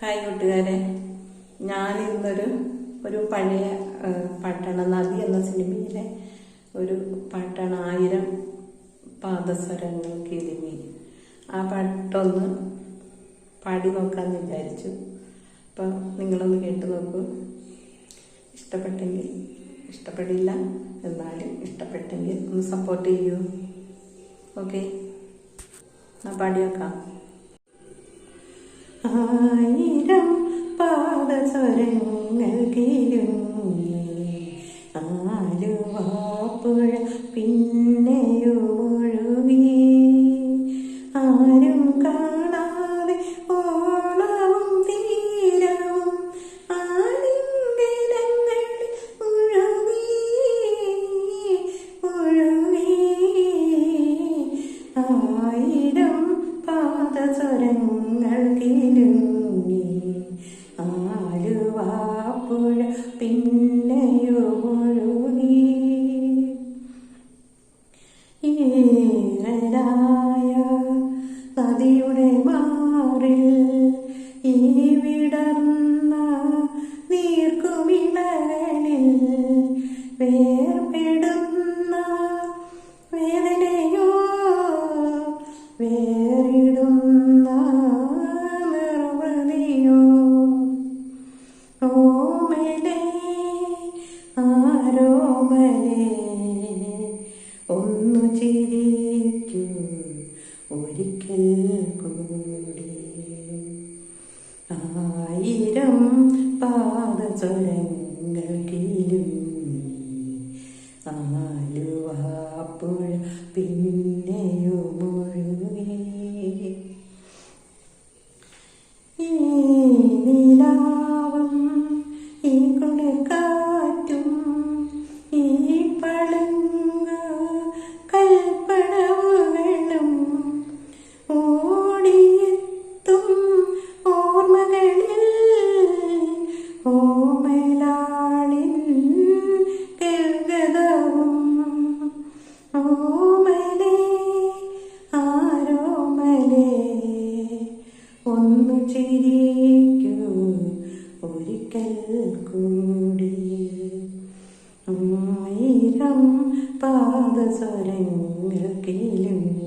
Hi കൂട്ടുകാരെ. ഞാനിന്നൊരു ഒരു പഴയ ആ, പാട്ടാണ് നദി എന്ന സിനിമയിലെ ഒരു പാട്ടാണ് ആയിരം പാദസ്വരങ്ങൾ കിരുങ്ങി ആ പാട്ടൊന്ന് പാടി നോക്കാമെന്ന് വിചാരിച്ചു. അപ്പം നിങ്ങളൊന്ന് കേട്ട് നോക്കൂ. ഇഷ്ടപ്പെട്ടെങ്കിൽ ഇഷ്ടപ്പെടില്ല എന്നാലും ഇഷ്ടപ്പെട്ടെങ്കിൽ ഒന്ന് സപ്പോർട്ട് ചെയ്യൂ. ഓക്കെ ഞാൻ പാടി നോക്കാം പാദസ്വരങ്ങൾ കിരുങ്ങി ആലുവാപ്പുഴ പിന്നെയും ഒന്നു ചിരിക്കൂ ഒരിക്കൽ കൂടി ആയിരം പാദസ്വരങ്ങൾ ഓമലാളിൻ ഗദ്ഗതവും ഓമലേ ആരോമലേ ഒന്നു ചിരിക്കൂ ഒരിക്കൽ കൂടി. ആയിരം പാദസ്വരങ്ങൾ കിലുങ്ങി